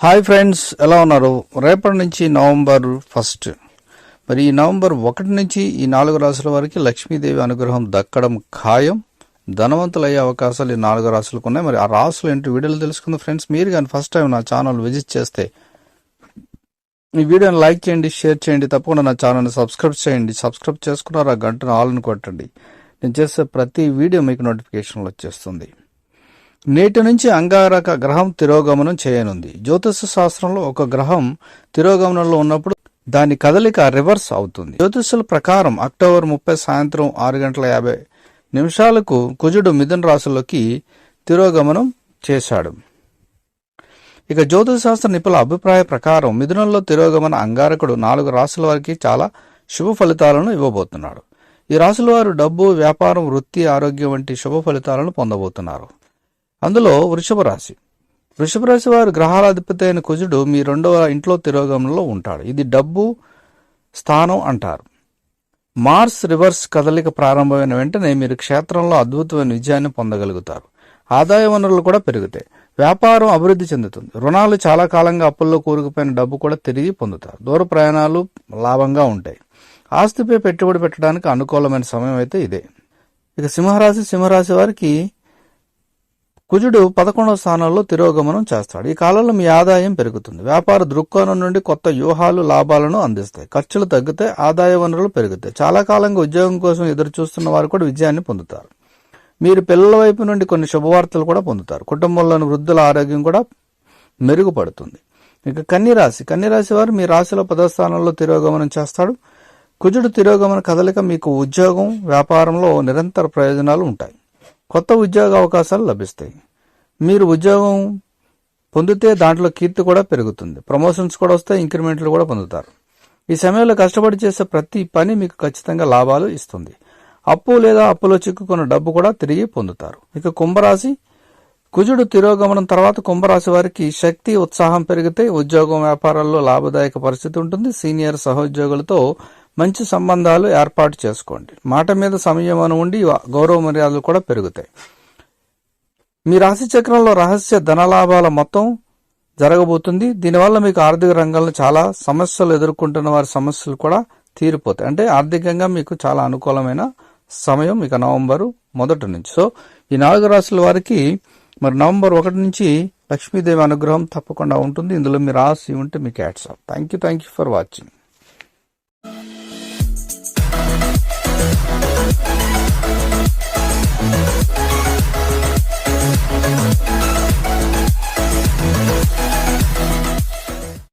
Hi friends ఎలా ఉన్నారు? రేపటి నుంచి నవంబర్ ఫస్ట్ మరి ఈ నవంబర్ ఒకటి నుంచి ఈ నాలుగు రాసుల వారికి లక్ష్మీదేవి అనుగ్రహం దక్కడం ఖాయం. ధనవంతులయ్యే అవకాశాలు ఈ నాలుగు రాసులకు ఉన్నాయి. మరి ఆ రాసులు ఏంటి వీడియోలు తెలుసుకుందాం ఫ్రెండ్స్ మీరు కానీ ఫస్ట్ టైం నా ఛానల్ విజిట్ చేస్తే ఈ వీడియోని లైక్ చేయండి షేర్ చేయండి. తప్పకుండా నా ఛానల్ని సబ్స్క్రైబ్ చేయండి. సబ్స్క్రైబ్ చేసుకున్నారు? ఆ గంటను ఆల్ని కొట్టండి. నేను చేసే ప్రతి వీడియో మీకు నోటిఫికేషన్లు వచ్చేస్తుంది. నేటి నుంచి అంగారక గ్రహం తిరోగమనం చేయనుంది. జ్యోతిష శాస్త్రంలో ఒక గ్రహం తిరోగమనంలో ఉన్నప్పుడు దాని కదలిక రివర్స్ అవుతుంది. జ్యోతిషుల ప్రకారం అక్టోబర్ ముప్పై సాయంత్రం ఆరు గంటల యాభై నిమిషాలకు కుజుడు మిథున రాశిలోకి తిరోగమనం చేశాడు. ఇక జ్యోతిష శాస్త్ర నిపుణుల అభిప్రాయ ప్రకారం మిథునంలో తిరోగమన అంగారకుడు నాలుగు రాశుల వారికి చాలా శుభ ఫలితాలను ఇవ్వబోతున్నాడు. ఈ రాశుల వారు డబ్బు వ్యాపారం వృత్తి ఆరోగ్యం వంటి శుభ ఫలితాలను పొందబోతున్నారు. అందులో వృషభ రాశి. వృషభ రాశి వారు గ్రహాలధిపతి అయిన కుజుడు మీ రెండవ ఇంట్లో తిరోగమనంలో ఉంటాడు. ఇది డబ్బు స్థానం అంటారు. మార్స్ రివర్స్ కదలిక ప్రారంభమైన వెంటనే మీరు క్షేత్రంలో అద్భుతమైన విజయాన్ని పొందగలుగుతారు. ఆదాయ వనరులు కూడా పెరుగుతాయి. వ్యాపారం అభివృద్ధి చెందుతుంది. రుణాలు చాలా కాలంగా అప్పుల్లో కూరుకుపోయిన డబ్బు కూడా తిరిగి పొందుతారు. దూర ప్రయాణాలు లాభంగా ఉంటాయి. ఆస్తిపై పెట్టుబడి పెట్టడానికి అనుకూలమైన సమయం అయితే ఇదే. ఇక సింహరాశి సింహరాశి వారికి కుజుడు పదకొండవ స్థానంలో తిరోగమనం చేస్తాడు. ఈ కాలంలో మీ ఆదాయం పెరుగుతుంది. వ్యాపార దృక్కోణం నుండి కొత్త వ్యూహాలు లాభాలను అందిస్తాయి. ఖర్చులు తగ్గితే ఆదాయ వనరులు పెరుగుతాయి. చాలా కాలంగా ఉద్యోగం కోసం ఎదురు చూస్తున్న వారు కూడా విజయాన్ని పొందుతారు. మీరు పిల్లల వైపు నుండి కొన్ని శుభవార్తలు కూడా పొందుతారు. కుటుంబంలోని వృద్ధుల ఆరోగ్యం కూడా మెరుగుపడుతుంది. ఇక కన్యరాశి. కన్యరాశి వారు మీ రాశిలో పదస్థానంలో తిరోగమనం చేస్తాడు. కుజుడు తిరోగమన కదలిక మీకు ఉద్యోగం వ్యాపారంలో నిరంతర ప్రయోజనాలు ఉంటాయి. కొత్త ఉద్యోగ అవకాశాలు లభిస్తాయి. మీరు ఉద్యోగం పొందితే దాంట్లో కీర్తి కూడా పెరుగుతుంది. ప్రమోషన్స్ కూడా వస్తాయి ఇంక్రిమెంట్లు కూడా పొందుతారు. ఈ సమయంలో కష్టపడి చేసే ప్రతి పని మీకు ఖచ్చితంగా లాభాలు ఇస్తుంది. అప్పు లేదా అప్పులో చిక్కుకున్న డబ్బు కూడా తిరిగి పొందుతారు. ఇక కుంభరాశి కుజుడు తిరోగమనం తర్వాత కుంభరాశి వారికి శక్తి ఉత్సాహం పెరిగితే ఉద్యోగం వ్యాపారాల్లో లాభదాయక పరిస్థితి ఉంటుంది. సీనియర్ సహోద్యోగులతో మంచి సంబంధాలు ఏర్పాటు చేసుకోండి. మాట మీద సంయమనం ఉండి గౌరవ మర్యాదలు కూడా పెరుగుతాయి. మీ రాశి చక్రంలో రహస్య ధనలాభాల మొత్తం జరగబోతుంది. దీనివల్ల మీకు ఆర్థిక రంగంలో చాలా సమస్యలు ఎదుర్కొంటున్న వారి సమస్యలు కూడా తీరిపోతాయి. అంటే ఆర్థికంగా మీకు చాలా అనుకూలమైన సమయం ఇక నవంబరు మొదటి నుంచి. సో ఈ నాలుగు రాశుల వారికి మరి నవంబర్ ఒకటి నుంచి లక్ష్మీదేవి అనుగ్రహం తప్పకుండా ఉంటుంది. ఇందులో మీ రాశి ఉంటే మీకు ads thank you thank you for watching